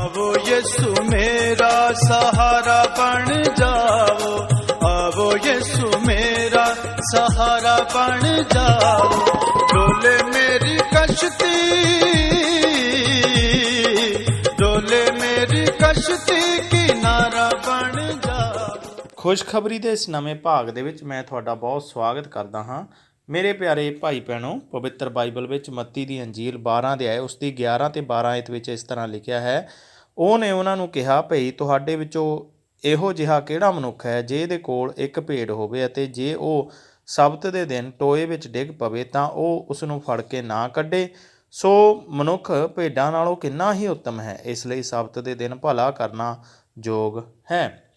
आवो यीशु मेरा सहारा बन जाओ आवो यीशु मेरा सहारा बन जाओ डोले मेरी कश्ती डोले मेरी कश्ती किनारा बन जाओ ਖੁਸ਼ਖਬਰੀ ਦੇ ਇਸ ਨਵੇਂ ਭਾਗ ਦੇ ਵਿੱਚ ਮੈਂ ਤੁਹਾਡਾ ਬਹੁਤ ਸਵਾਗਤ ਕਰਦਾ ਹਾਂ ਮੇਰੇ ਪਿਆਰੇ ਭਾਈ ਭੈਣੋ, ਪਵਿੱਤਰ ਬਾਈਬਲ ਵਿੱਚ ਮੱਤੀ ਦੀ ਅੰਜੀਲ 12 ਦੇ ਆਏ, ਉਸ ਦੀ 11 ਤੇ 12 ਆਇਤ ਵਿੱਚ ਇਸ ਤਰ੍ਹਾਂ ਲਿਖਿਆ ਹੈ ਉਹਨੇ ਉਹਨਾਂ ਨੂੰ ਕਿਹਾ, ਭਈ ਤੁਹਾਡੇ ਵਿੱਚੋਂ ਇਹੋ ਜਿਹਾ ਕਿਹੜਾ ਮਨੁੱਖ ਹੈ ਜਿਹਦੇ ਕੋਲ ਇੱਕ ਭੇਡ ਹੋਵੇ ਅਤੇ ਜੇ ਉਹ ਸਬਤ ਦੇ ਦਿਨ ਟੋਏ ਵਿੱਚ ਡਿੱਗ ਪਵੇ ਤਾਂ ਉਹ ਉਸ ਨੂੰ ਫੜ ਕੇ ਨਾ ਕੱਢੇ? ਸੋ ਮਨੁੱਖ ਭੇਡਾਂ ਨਾਲੋਂ ਕਿੰਨਾ ਹੀ ਉੱਤਮ ਹੈ, ਇਸ ਲਈ ਸਬਤ ਦੇ ਦਿਨ ਭਲਾ ਕਰਨਾ ਯੋਗ ਹੈ।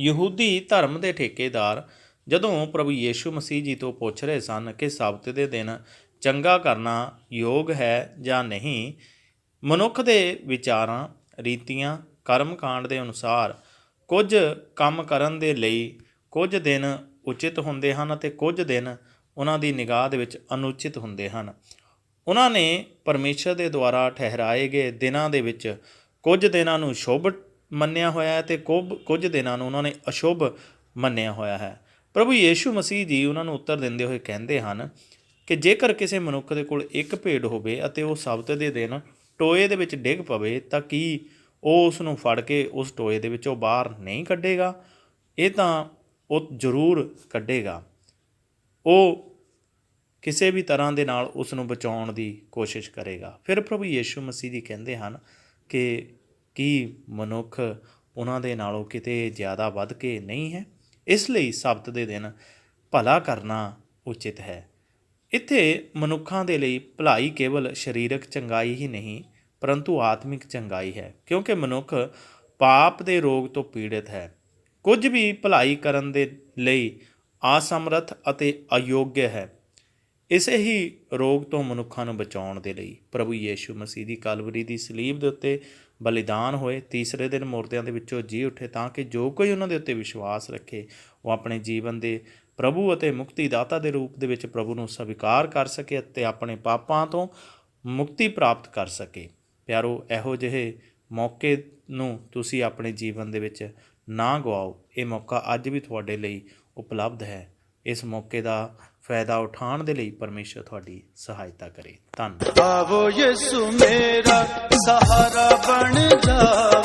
ਯਹੂਦੀ ਧਰਮ ਦੇ ਠੇਕੇਦਾਰ ਜਦੋਂ ਪ੍ਰਭੂ ਯੀਸ਼ੂ ਮਸੀਹ ਜੀ ਤੋਂ ਪੁੱਛ ਰਹੇ ਸਨ ਕਿ ਸਬਤ ਦੇ ਦਿਨ ਚੰਗਾ ਕਰਨਾ ਯੋਗ ਹੈ ਜਾਂ ਨਹੀਂ, ਮਨੁੱਖ ਦੇ ਵਿਚਾਰਾਂ, ਰੀਤੀਆਂ, ਕਰਮਕਾਂਡ ਦੇ ਅਨੁਸਾਰ ਕੁਝ ਕੰਮ ਕਰਨ ਦੇ ਲਈ ਕੁਝ ਦਿਨ ਉਚਿਤ ਹੁੰਦੇ ਹਨ ਅਤੇ ਕੁਝ ਦਿਨ ਉਹਨਾਂ ਦੀ ਨਿਗਾਹ ਦੇ ਵਿੱਚ ਅਨੁਚਿਤ ਹੁੰਦੇ ਹਨ। ਉਹਨਾਂ ਨੇ ਪਰਮੇਸ਼ਰ ਦੇ ਦੁਆਰਾ ਠਹਿਰਾਏ ਗਏ ਦਿਨਾਂ ਦੇ ਵਿੱਚ ਕੁਝ ਦਿਨਾਂ ਨੂੰ ਸ਼ੁਭ ਮੰਨਿਆ ਹੋਇਆ ਹੈ ਤੇ ਕੁਝ ਕੁਝ ਦਿਨਾਂ ਨੂੰ ਉਹਨਾਂ ਨੇ ਅਸ਼ੁਭ ਮੰਨਿਆ ਹੋਇਆ ਹੈ। ਪ੍ਰਭੂ ਯੀਸ਼ੂ ਮਸੀਹ ਜੀ ਉਹਨਾਂ ਨੂੰ ਉੱਤਰ ਦਿੰਦੇ ਹੋਏ ਕਹਿੰਦੇ ਹਨ ਕਿ ਜੇਕਰ ਕਿਸੇ ਮਨੁੱਖ ਦੇ ਕੋਲ ਇੱਕ ਭੇਡ ਹੋਵੇ ਅਤੇ ਉਹ ਸਬਤ ਦੇ ਦਿਨ ਟੋਏ ਦੇ ਵਿੱਚ ਡਿੱਗ ਪਵੇ, ਤਾਂ ਕੀ ਉਹ ਉਸ ਨੂੰ ਫੜ ਕੇ ਉਸ ਟੋਏ ਦੇ ਵਿੱਚੋਂ ਬਾਹਰ ਨਹੀਂ ਕੱਢੇਗਾ? ਇਹ ਤਾਂ ਉਹ ਜ਼ਰੂਰ ਕੱਢੇਗਾ। ਉਹ ਕਿਸੇ ਵੀ ਤਰ੍ਹਾਂ ਦੇ ਨਾਲ ਉਸ ਨੂੰ ਬਚਾਉਣ ਦੀ ਕੋਸ਼ਿਸ਼ ਕਰੇਗਾ। ਫਿਰ ਪ੍ਰਭੂ ਯੀਸ਼ੂ ਮਸੀਹ ਜੀ ਕਹਿੰਦੇ ਹਨ ਕਿ ਕੀ ਮਨੁੱਖ ਉਹਨਾਂ ਦੇ ਨਾਲੋਂ ਕਿਤੇ ਜ਼ਿਆਦਾ ਵੱਧ ਕੇ ਨਹੀਂ ਹੈ? ਇਸ ਲਈ ਸਬਤ ਦੇ ਦਿਨ ਭਲਾ ਕਰਨਾ ਉਚਿਤ ਹੈ। ਇੱਥੇ ਮਨੁੱਖਾਂ ਦੇ ਲਈ ਭਲਾਈ ਕੇਵਲ ਸਰੀਰਕ ਚੰਗਾਈ ਹੀ ਨਹੀਂ, ਪਰੰਤੂ ਆਤਮਿਕ ਚੰਗਾਈ ਹੈ, ਕਿਉਂਕਿ ਮਨੁੱਖ ਪਾਪ ਦੇ ਰੋਗ ਤੋਂ ਪੀੜਿਤ ਹੈ। ਕੁਝ ਵੀ ਭਲਾਈ ਕਰਨ ਦੇ ਲਈ ਅਸਮਰਥ ਅਤੇ ਅਯੋਗ ਹੈ। ਇਸੇ ਹੀ ਰੋਗ ਤੋਂ ਮਨੁੱਖਾਂ ਨੂੰ ਬਚਾਉਣ ਦੇ ਲਈ ਪ੍ਰਭੂ ਯੀਸ਼ੂ ਮਸੀਹ ਦੀ ਕਲਵਰੀ ਦੀ ਸਲੀਬ ਦੇ ਉੱਤੇ ਬਲੀਦਾਨ ਹੋਏ। ਤੀਸਰੇ ਦਿਨ ਮੁਰਦਿਆਂ ਦੇ ਵਿੱਚੋਂ ਜੀ ਉੱਠੇ ਤਾਂ ਕਿ ਜੋ ਕੋਈ ਉਹਨਾਂ ਦੇ ਉੱਤੇ ਵਿਸ਼ਵਾਸ ਰੱਖੇ, ਉਹ ਆਪਣੇ ਜੀਵਨ ਦੇ ਪ੍ਰਭੂ ਅਤੇ ਮੁਕਤੀ ਦਾਤਾ ਦੇ ਰੂਪ ਦੇ ਵਿੱਚ ਪ੍ਰਭੂ ਨੂੰ ਸਵੀਕਾਰ ਕਰ ਸਕੇ ਅਤੇ ਆਪਣੇ ਪਾਪਾਂ ਤੋਂ ਮੁਕਤੀ ਪ੍ਰਾਪਤ ਕਰ ਸਕੇ। ਪਿਆਰੋ, ਇਹੋ ਜਿਹੇ ਮੌਕੇ ਨੂੰ ਤੁਸੀਂ ਆਪਣੇ ਜੀਵਨ ਦੇ ਵਿੱਚ ਨਾ ਗਵਾਓ। ਇਹ ਮੌਕਾ ਅੱਜ ਵੀ ਤੁਹਾਡੇ ਲਈ ਉਪਲਬਧ ਹੈ। ਇਸ ਮੌਕੇ ਦਾ ਫਾਇਦਾ ਉਠਾਉਣ ਦੇ ਲਈ ਪਰਮੇਸ਼ਰ ਤੁਹਾਡੀ ਸਹਾਇਤਾ ਕਰੇ। ਧੰਨਵਾਦ। ਆਵੋ ਯਿਸੂ ਮੇਰਾ ਸਹਾਰਾ ਬਣ ਜਾ।